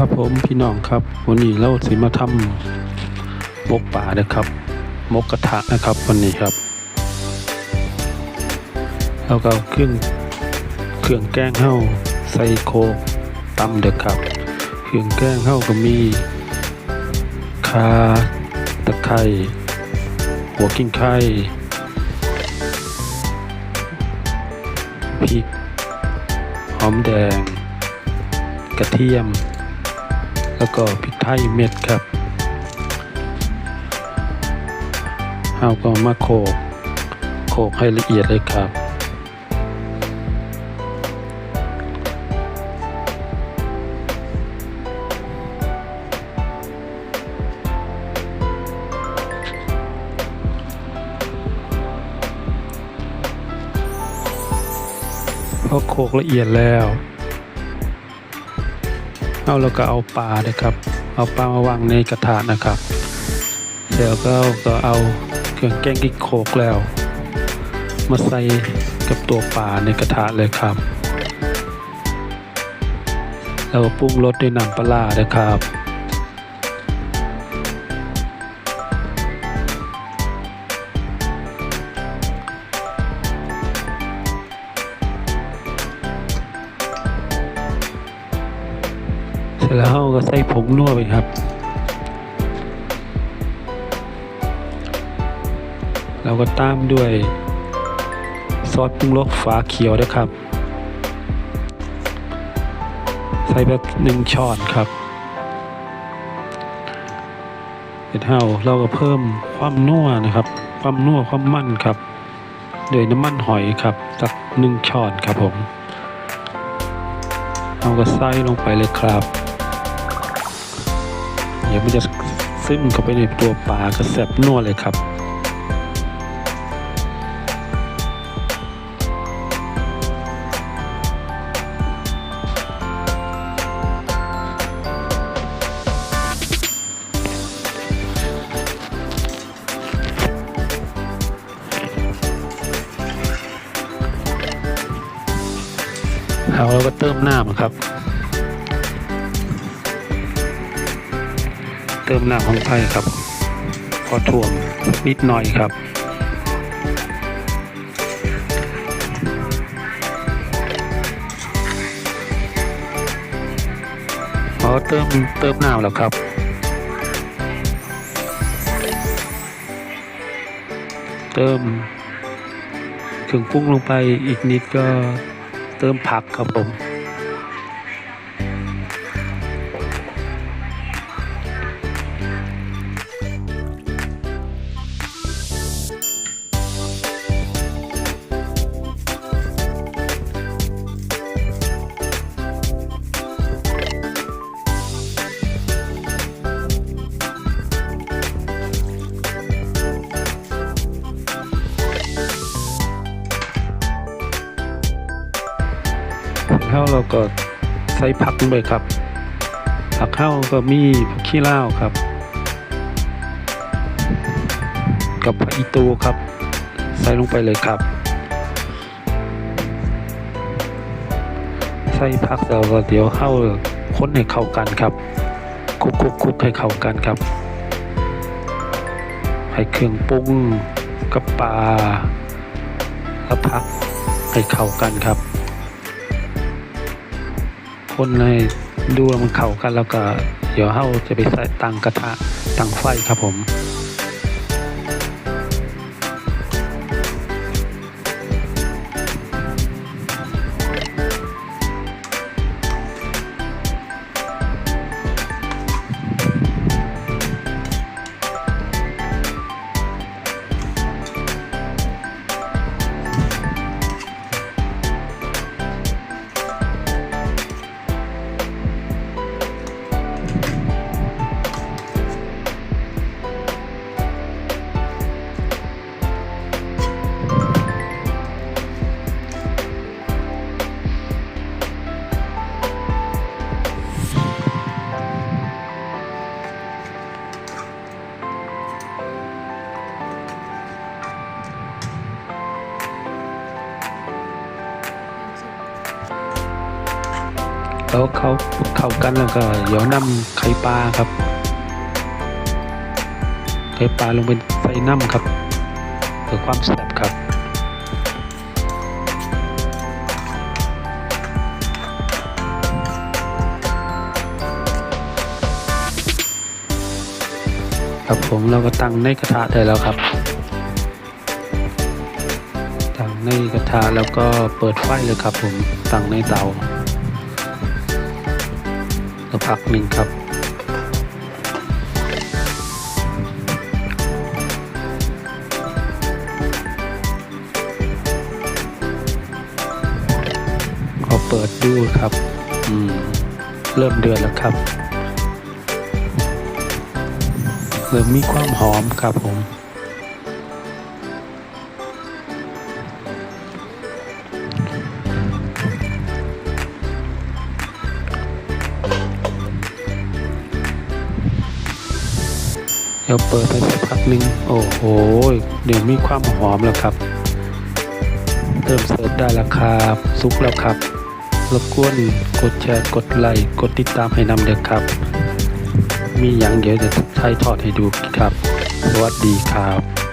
ครับผมพี่น้องครับวันนี้เราสิมาทำมกป่านะครับมกกระทะนะครับวันนี้ครับแล้วก็เอาเครื่องเครื่องแกงเฮ้าใส่โคตำเด็กครับ เครื่องแกงเฮ้าก็มีคาตะไคร้หัวกิ้งไข่พริกหอมแดง กระเทียม แล้วก็พริกไทยเม็ดครับเอาก็มาโขกโขกให้ละเอียดเลยครับ พอโขกละเอียดแล้ว เอาแล้วก็เอาปลานะครับ เอาปลามาวางในกระถางนะครับเดี๋ยวก็ก็เอาเครื่องแกงที่โขกแล้ว มาใส่กับตัวปลาในกระทะเลยครับแล้วก็ปรุงรสด้วยน้ำปลาด้วยครับ ร็จแล้วเราก็ใส่ผงนัวไปครับ เราก็ตามด้วย ซอสปรุงรสฝาเขียวนะครับ ใส่แบบหนึ่งช้อนครับเสร็จแล้วเราก็เพิ่มความนัวนะครับ ความนัวความมันครับด้วยน้ำมันหอยครับสักหนึ่งช้อนครับผมเราก็ใส่ลงไปเลยครับ เดี๋ยวมันจะซึมเข้าไปในตัวปลากระแสบนัวเลยครับเอาแล้วก็เติมน้ำครับ เติมน้ำของไทยครับพอถ่วงนิดหน่อยครับพอเติมเติมน้ำแล้วครับเติมเครื่องปรุงลงไปอีกนิดก็เติมผักครับผม แล้วเราก็ใส่ผักลงไปครับ ผักเข้าก็มีผักขี้เล่าครับ กับผักอีตูครับ ใส่ลงไปเลยครับ ใส่ผักแล้วก็เดี๋ยวเข้าค้นให้เข้ากันครับคุกคุกคุกให้เข้ากันครับ ให้เครื่องปรุงกับปลาและผักให้เข้ากันครับ คนในด้วมันเข้ากันแล้วก็ เดี๋ยวเฮาจะไปใส่ตังกระทะตังไฟครับผม แล้วเขาเข้ากันแล้วก็เดี๋ยวนำไข่ปลาครับ ไข่ปลาลงเป็นใส่น้ำครับเพื่อความแซ่บครับครับผมเราก็ตั้งในกระทะได้แล้วครับ ตั้งในกระทะแล้วก็เปิดไฟเลยครับผมตั้งในเตา สักพักหนึ่งครับพอเปิดดูครับ อืม เริ่มเดือดแล้วครับ เริ่มมีความหอมครับผม เดี๋ยวเปิดไปสักพักหนึ่งโอ้โหเดี๋ยวมีความหอมแล้วครับ เริ่มเสิร์ฟได้แล้วครับซุกแล้วครับรบกวนกดแชร์กดไลค์กดติดตามให้นำเด้อครับ มีอย่างเดี๋ยวจะใช้ทอดให้ดูครับ สวัสดีครับ